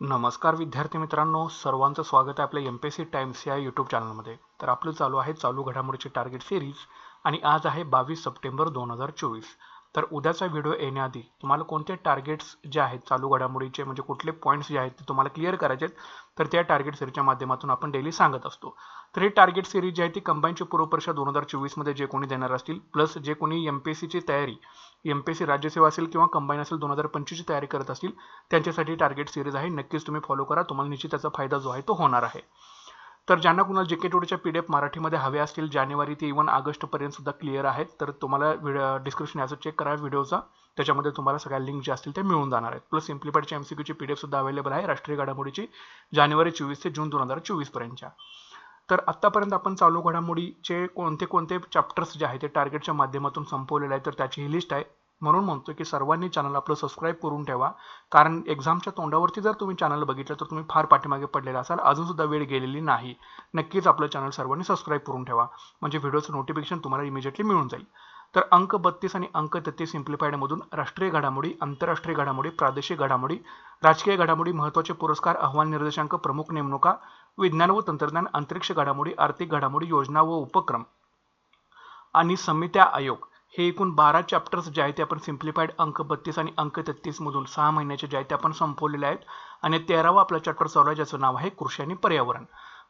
नमस्कार विद्यार्थी मित्रांनो सर्वांचं स्वागत आहे आपल्या M P S C Times या यूट्यूब चॅनलमध्ये तर आपलं चालू आहे चालू घडामोडीची टार्गेट सिरीज आणि आज आहे बावीस सप्टेंबर दोन हजार चोवीस. तर उद्याचा व्हिडिओ येण्याआधी तुम्हाला कोणते टार्गेट्स जे आहेत चालू घडामोडीचे म्हणजे कुठले पॉईंट्स जे आहेत ते तुम्हाला क्लिअर करायचे आहेत तर त्या टार्गेट सिरीजच्या माध्यमातून आपण डेली सांगत असतो. तर ही टार्गेट सिरीज जी आहे ती कंबाईनची पूर्वपरीक्षा दोन हजार चोवीसमध्ये जे कोणी देणार असतील प्लस जे कोणी एम पी एस सीची तयारी एम पी एस सी राज्यसेवा असेल किंवा कंबाईन असेल दोन हजार पंचवीसची तयारी करत असतील त्यांच्यासाठी टार्गेट सिरीज आहे. नक्कीच तुम्ही फॉलो करा. तुम्हाला निश्चित त्याचा फायदा जो आहे तो होणार आहे. तर ज्यांना कुणाला जे के टोडीच्या पी डी एफ मराठीमध्ये हवे असतील जानेवारी ते इवन ऑगस्टपर्यंत सुद्धा क्लिअर आहेत तर तुम्हाला व्हिडिओ डिस्क्रिप्शन याचं चेक करा व्हिडिओचा त्याच्यामध्ये तुम्हाला सगळ्या लिंक जे असतील ते मिळून जाणार आहेत. प्लस सिम्प्लिफाईडच्या एम सी क्यूची पी डी एफ सुद्धा अवेलेबल आहे राष्ट्रीय घडामोडीची जानेवारी चोवीस ते जून दोन हजार चोवीसपर्यंतच्या तर आत्तापर्यंत आपण चालू घडामोडीचे कोणते कोणते चॅप्टर्स जे आहेत ते टार्गेटच्या माध्यमातून संपवलेले आहे तर त्याची ही लिस्ट आहे. म्हणून म्हणतो की सर्वांनी चॅनल आपलं सबस्क्राईब करून ठेवा. कारण एक्झामच्या तोंडावरती जर तुम्ही चॅनल बघितलं तर तुम्ही फार पाठीमागे पडलेला असाल. अजूनसुद्धा वेळ गेलेली नाही. नक्कीच आपलं चॅनल सर्वांनी सबस्क्राईब करून ठेवा. म्हणजे व्हिडिओचं नोटिफिकेशन तुम्हाला इमिजिएटली मिळून जाईल. तर अंक बत्तीस आणि अंक तेहतीस सिम्प्लिफाईडमधून राष्ट्रीय घडामोडी आंतरराष्ट्रीय घडामोडी प्रादेशिक घडामोडी राजकीय घडामोडी महत्त्वाचे पुरस्कार अहवाल निर्देशांक प्रमुख नेमणुका विज्ञान व तंत्रज्ञान अंतरिक्ष घडामोडी आर्थिक घडामोडी योजना व उपक्रम आणि समित्या आयोग. हे एकूण बारा चॅप्टर्स जे आहेत ते आपण सिम्प्लिफाईड अंक बत्तीस आणि अंक तेहतीसमधून सहा महिन्याचे जे आहेत ते आपण संपवलेले आहेत. आणि तेरावा आपला चॅप्टर चालू आहे ज्याचं नाव आहे कृषी आणि पर्यावरण.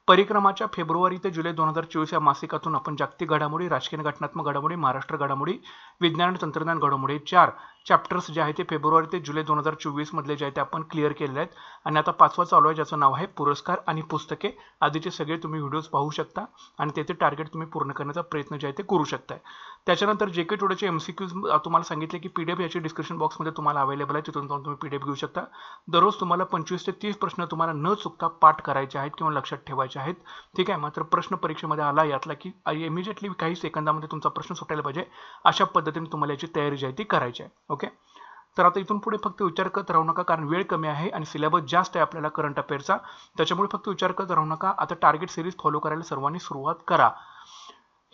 परिक्रमाच्या फेब्रुवारी ते जुलै दोन हजार चोवीस या मासिकातून आपण जागतिक घडामोडी राजकीय घटनात्मक घडामोडी महाराष्ट्र घडामोडी विज्ञान आणि तंत्रज्ञान घडामोडी चार चॅप्टर्स जे आहेत ते फेब्रुवारी ते जुलै दोन हजार चोवीस मधले जे आहेत ते आपण क्लिअर केलेले आहेत. आणि आता पाचवा चालू आहे ज्याचं नाव आहे पुरस्कार आणि पुस्तके. आधीचे सगळे तुम्ही व्हिडिओज पाहू शकता आणि त्याचे टार्गेट तुम्ही पूर्ण करण्याचा प्रयत्न जे आहे ते करू शकताय. त्याच्यानंतर जे के टोडेचे एम सी क्यूज तुम्हाला सांगितले की पी डी एफ याची डिस्क्रिप्शन बॉक्समध्ये तुम्हाला अवेलेबल आहे. तिथून जाऊन तुम्ही पी डी एफ घेऊ शकता. दररोज तुम्हाला पंचवीस ते तीस प्रश्न तुम्हाला न चुकता पाठ करायचे आहेत किंवा लक्षात ठेवायचे आहेत. ठीक आहे मात्र प्रश्न परीक्षेमध्ये आला यातला की इमिजिएटली काही सेकंदामध्ये तुमचा प्रश्न सुटायला पाहिजे. अशा पद्धतीने तुम्हाला याची तयारी जी आहे ती करायची आहे. ओके? तर आता इथून पुढे फक्त विचार करत राहू नका कारण वेळ कमी आहे आणि सिलेबस जास्त आहे आपल्याला करंट अफेअरचा त्याच्यामुळे फक्त विचार करत राहू नका. आता टार्गेट सिरीज फॉलो करायला सर्वांनी सुरुवात करा.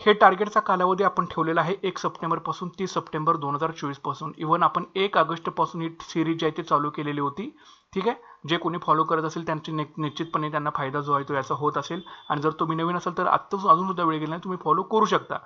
हे टार्गेटचा कालावधी आपण ठेवलेला आहे एक सप्टेंबरपासून तीस सप्टेंबर दोन हजार चोवीसपासून इव्हन आपण एक ऑगस्टपासून ही सिरीज जी आहे ती चालू केलेली होती. ठीक आहे? जे कोणी फॉलो करत असेल त्यांची निश्चितपणे त्यांना फायदा जो आहे तो याचा होत असेल. आणि जर तुम्ही नवीन असाल तर आत्ताच अजून सुद्धा वेळ गेला नाही तुम्ही फॉलो करू शकता.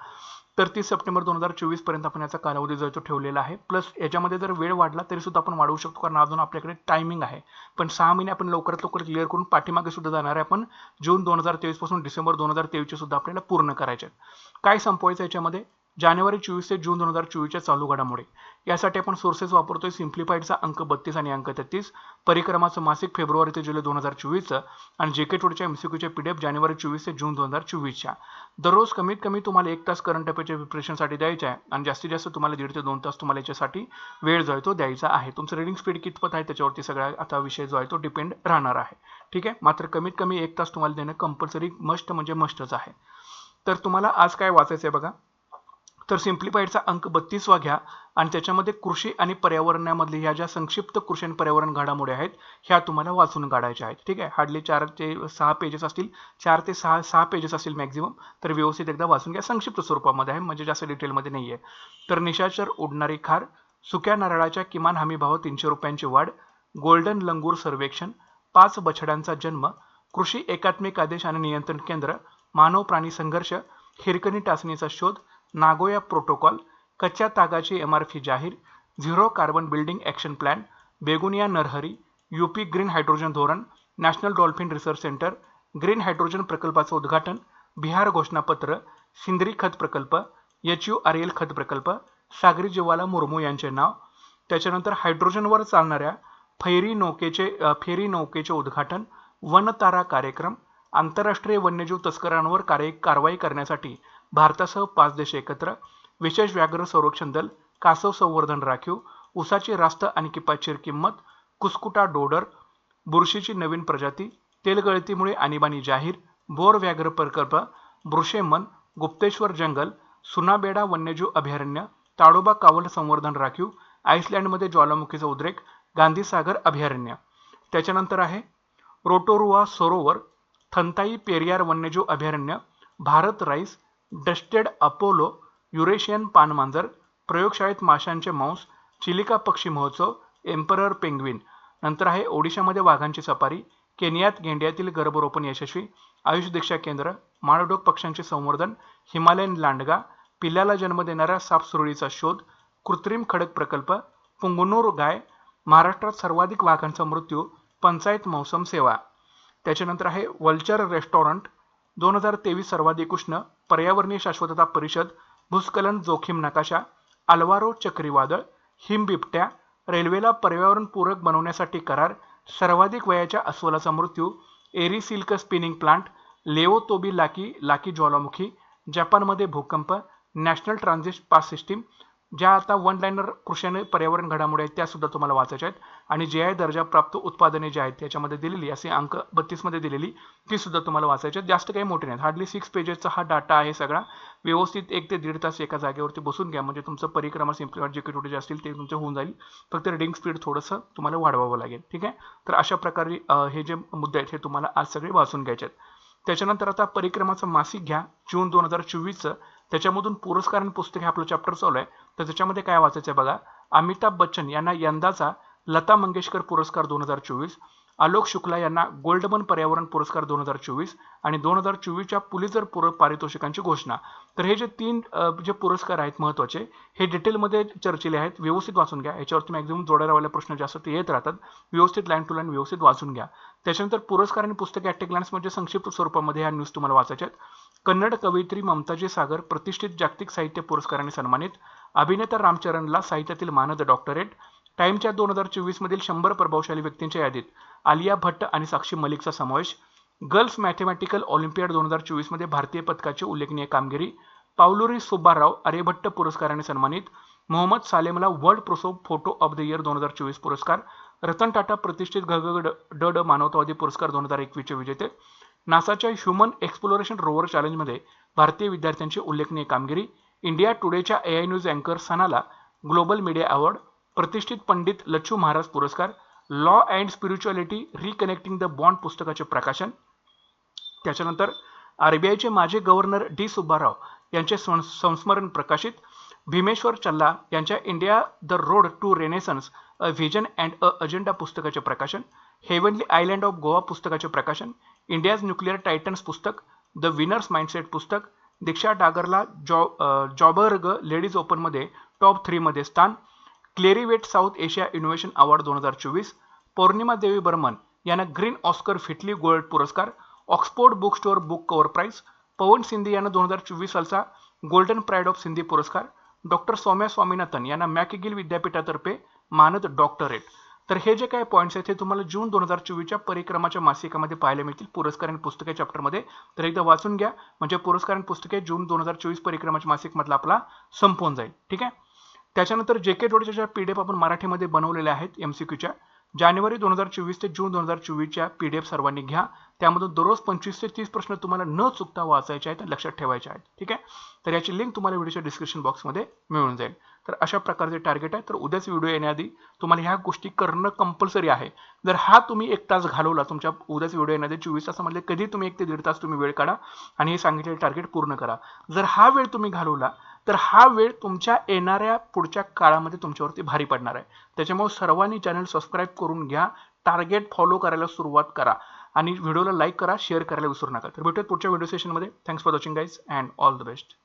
तर तीस सप्टेंबर दोन हजार चोवीसपर्यंत आपण याचा कालावधी जो तो ठेवलेला आहे. प्लस याच्यामध्ये जर वेळ वाढला तरी सुद्धा आपण वाढवू शकतो कारण अजून आपल्याकडे टायमिंग आहे. पण सहा महिने आपण लवकरात लवकर क्लिअर करून पाठीमागे सुद्धा जाणार आहे आपण. जून दोन हजार तेवीसपासून डिसेंबर दोन हजार तेवीसचे सुद्धा आपल्याला पूर्ण करायचे आहेत. काय संपवायचं याच्यामध्ये? जानेवारी चोवीस ते जून दोन हजार चोवीसच्या चालू घडामोडी. यासाठी आपण सोर्सेस वापरतोय. सिम्प्लिफाईडचा अंक बत्तीस आणि अंक तेहतीस. परिक्रमाचं मासिक फेब्रुवारी ते जुलै दोन हजार चोवीसचं आणि जे के टोडच्या एमसीक्यूच्या पी डी एफ जानेवारी चोवीस ते जून दोन हजार चोवीसच्या. दररोज कमीत कमी तुम्हाला एक तास करंट अफेअरच्या प्रिपरेशनसाठी द्यायचे आहे आणि जास्तीत जास्त तुम्हाला दीड ते दोन तास तुम्हाला याच्यासाठी वेळ जो आहे तो द्यायचा आहे. तुमचं रिडिंग स्पीड कितपत आहे त्याच्यावरती सगळा आता विषय जो आहे तो डिपेंड राहणार आहे. ठीक आहे? मात्र कमीत कमी एक तास तुम्हाला देणं कंपल्सरी मस्ट म्हणजे मस्टच आहे. तर तुम्हाला आज काय वाचायचं आहे बघा? तर सिम्प्लिफाईडचा अंक बत्तीसवा घ्या आणि त्याच्यामध्ये कृषी आणि पर्यावरणामधले ह्या ज्या संक्षिप्त कृषी आणि पर्यावरण घडामोडी आहेत ह्या तुम्हाला वाचून काढायच्या आहेत. ठीक आहे? हार्डली चार ते सहा पेजेस असतील. चार ते सहा सहा पेजेस असतील मॅक्झिमम तर व्यवस्थित एकदा वाचून घ्या. संक्षिप्त स्वरूपामध्ये आहे. म्हणजे जास्त डिटेलमध्ये नाही आहे तर निशाचर उडणारी खार सुक्या नारळाच्या किमान हमीभाव तीनशे रुपयांची वाढ गोल्डन लंगूर सर्वेक्षण पाच बछड्यांचा जन्म कृषी एकात्मिक आदेश आणि नियंत्रण केंद्र मानव प्राणी संघर्ष हिरकणी टाचणीचा शोध नागोया प्रोटोकॉल कच्च्या तागाची एम आर पी जाहीर zero carbon building action plan Begunia नरहरी यूपी ग्रीन हायड्रोजन धोरण National Dolphin Research Centre green hydrogen प्रकल्पाचं उद्घाटन बिहार घोषणापत्र सिंद्री खत प्रकल्प एच यू आर एल खत प्रकल्प सागरी जिवाला मुर्मू यांचे नाव त्याच्यानंतर हायड्रोजनवर चालणाऱ्या फैरी नौकेचे फेरी नौकेचे उद्घाटन वनतारा कार्यक्रम आंतरराष्ट्रीय वन्यजीव तस्करांवर कार्य कारवाई करण्यासाठी भारतासह पाच देश एकत्र विशेष व्याघ्र संरक्षण दल कासव संवर्धन राखीव उसाची रास्त आणि किपाचीर किंमत कुसकुटा डोडर बुरशीची नवीन प्रजाती तेलगळतीमुळे आणीबाणी जाहीर बोर व्याघ्र प्रकल्प ब्रुशेमन गुप्तेश्वर जंगल सुनाबेडा वन्यजीव अभयारण्य ताडोबा कावल संवर्धन राखीव आईसलँडमध्ये ज्वालामुखीचा उद्रेक गांधीसागर अभयारण्य. त्याच्यानंतर आहे रोटोरुआ सरोवर थंताई पेरियार वन्यजीव अभयारण्य Bharat rice dusted Apollo Eurasian पानमांजर प्रयोगशाळेत माशांचे मांस चिलिका पक्षी महोत्सव एम्परर पेंग्विन. नंतर आहे ओडिशामध्ये वाघांची सफारी केनियात गेंड्यातील गर्भरोपण यशस्वी आयुष दीक्षा केंद्र माळडोक पक्ष्यांचे संवर्धन हिमालयन लांडगा पिल्ल्याला जन्म देणाऱ्या सापसुरळीचा शोध कृत्रिम खडक प्रकल्प पुंगनूर गाय महाराष्ट्रात सर्वाधिक वाघांचा मृत्यू पंचायत मौसम सेवा. त्याच्यानंतर आहे वल्चर रेस्टॉरंट दोन हजार तेवीस सर्वाधिक उष्ण पर्यावरणीय शाश्वतता परिषद भूस्खलन जोखीम नकाशा अल्वारो चक्रीवादळ हिमबिबट्या रेल्वेला पर्यावरणपूरक बनवण्यासाठी करार सर्वाधिक वयाच्या अस्वलाचा मृत्यू Eri silk spinning plant Lewotobi Laki Laki ज्वालामुखी जपानमध्ये भूकंप नॅशनल ट्रान्झिट पास सिस्टीम ज्या आता वन लाईनर कृषी पर्यावरण घडामोडी आहेत त्या सुद्धा तुम्हाला वाचायच्या आहेत. आणि जे आय दर्जा प्राप्त उत्पादने जे आहेत त्याच्यामध्ये दिलेली असे अंक बत्तीसमध्ये दिलेली ती सुद्धा तुम्हाला वाचायची आहेत. जास्त काही मोठे नाहीत. हार्डली सिक्स पेजेसचा हा डाटा आहे सगळा. व्यवस्थित एक ते दीड तास एका जागेवरती बसून घ्या. म्हणजे तुमचं परिक्रमा सिम्प्लिफाईड जे जे असतील ते तुमचं होऊन जाईल. फक्त रिडिंग स्पीड थोडंसं तुम्हाला वाढवावं लागेल. ठीक आहे? तर अशा प्रकारे हे जे मुद्दे आहेत हे तुम्हाला आज सगळे वाचून घ्यायचे आहेत. त्याच्यानंतर आता परिक्रमाचं मासिक घ्या. जून दोन हजार चोवीसचं. त्याच्यामधून पुरस्कार आणि पुस्तक हे आपलं चॅप्टर चालू आहे. तर त्याच्यामध्ये काय वाचायचं आहे बघा. अमिताभ बच्चन यांना यंदाचा लता मंगेशकर पुरस्कार दोन हजार चोवीस आलोक शुक्ला यांना गोल्डमन पर्यावरण पुरस्कार दोन हजार चोवीस आणि दोन हजार चोवीसच्या पुलिजर पुर पारितोषिकांची घोषणा. तर हे जे तीन जे पुरस्कार आहेत महत्त्वाचे हे डिटेलमध्ये चर्चेले आहेत. व्यवस्थित वाचून घ्या. याच्यावरती मॅक्झिमम जोडायला प्रश्न जे असतात ते येत राहतात. व्यवस्थित लाईन टू लाईन व्यवस्थित वाचून घ्या. त्याच्यानंतर पुरस्कार आणि पुस्तके ॲट ग्लान्स म्हणजे संक्षिप्त स्वरूपामध्ये ह्या न्यूज तुम्हाला वाचायच्या आहेत. कन्नड कवयित्री ममताजी सागर प्रतिष्ठित जागतिक साहित्य पुरस्काराने सन्मानित. अभिनेता रामचरणला साहित्यातील मानद डॉक्टरेट टाइमच्या दोन हजार चोवीसमधील शंभर प्रभावशाली व्यक्तींच्या यादीत आलिया भट्ट आणि साक्षी मलिकचा समावेश. गर्ल्स मॅथमॅटिकल ऑलिम्पियाड दोन हजार चोवीसमध्ये भारतीय पथकाची उल्लेखनीय कामगिरी. पावलोरी सुब्बाराव आर्यभट्ट पुरस्काराने सन्मानित. Mohammed सालेमला World Press Photo of the Year दोन हजार चोवीस पुरस्कार. रतन टाटा प्रतिष्ठित घ ड मानवतावादी पुरस्कार दोन हजार एकवीसचे विजेते. नासाच्या ह्युमन एक्सप्लोरेशन रोवर चॅलेंजमध्ये भारतीय विद्यार्थ्यांची उल्लेखनीय कामगिरी इंडिया टुडेच्या ए आय न्यूज अँकर सनाला ग्लोबल मीडिया अवॉर्ड प्रतिष्ठित पंडित लच्छू महाराज पुरस्कार law and spirituality reconnecting the bond पुस्तकाचे प्रकाशन. त्याच्यानंतर आरबीआयचे माजी गव्हर्नर डी सुब्बाराव यांचे संस्मरण प्रकाशित. भीमेश्वर चल्ला यांच्या India the road to renaissance a vision and a agenda पुस्तकाचे प्रकाशन. हेवनली आयलँड ऑफ गोवा पुस्तकाचे प्रकाशन. इंडियाज न्यूक्लिअर टायटन्स पुस्तक द विनर्स माइंडसेट पुस्तक दीक्षा डागरला जॉ जॉबर्ग लेडीज ओपनमध्ये टॉप थ्रीमध्ये स्थान Clarivate South Asia innovation award दोन हजार चोवीस पौर्णिमा देवी बर्मन यांना ग्रीन ऑस्कर फिटली गोल्ड पुरस्कार Oxford book store book cover prize Pawan Sindhi यांना दोन हजार चोवीस सालचा गोल्डन प्राईड ऑफ सिंधी पुरस्कार डॉक्टर सौम्या स्वामीनाथन यांना मॅकगिल विद्यापीठातर्फे मानद डॉक्टरेट. तर हे जे काही पॉईंट्स आहेत ते तुम्हाला जून दोन हजार चोवीसच्या परिक्रमाच्या मासिकामध्ये पाहायला मिळतील. पुरस्कार आणि पुस्तके चॅप्टरमध्ये तर एकदा वाचून घ्या. म्हणजे पुरस्कार आणि पुस्तके जून दोन हजार चोवीस परिक्रमाच्या मासिकमधला आपला संपवून जाईल. ठीक आहे? त्याच्यानंतर जे के टोडेच्या ज्या पी डी एफ आपण मराठीमध्ये बनवलेल्या आहेत एम सी क्यूच्या जानेवारी दोन हजार चोवीस ते जून दोन हजार चोवीसच्या पी डी एफ सर्वांनी घ्या. त्यामधून दररोज पंचवीस ते तीस प्रश्न तुम्हाला न चुकता वाचायचे आहेत लक्षात ठेवायचे आहेत. ठीक आहे? तर याची लिंक तुम्हाला व्हिडिओच्या डिस्क्रिप्शन बॉक्समध्ये मिळून जाईल. तर अशा प्रकारचे टार्गेट आहे तर उद्याच व्हिडिओ येण्याआधी तुम्हाला ह्या गोष्टी करणं कंपल्सरी आहे. जर हा तुम्ही एक तास घालवला तुमच्या उद्याच व्हिडिओ येण्याआधी चोवीस तासामध्ये कधी तुम्ही एक ते दीड तास तुम्ही वेळ काढा आणि हे सांगितलेले टार्गेट पूर्ण करा. जर हा वेळ तुम्ही घालवला तर हा वेळ तुमच्या येणाऱ्या पुढच्या काळामध्ये तुमच्यावरती भारी पडणार आहे. त्याच्यामुळे सर्वांनी चॅनल सबस्क्राईब करून घ्या टार्गेट फॉलो करायला सुरुवात करा आणि व्हिडिओला लाईक करा शेअर करायला विसरू नका. तर भेटूयात पुढच्या व्हिडिओ सेशनमध्ये thanks for watching guys and all the best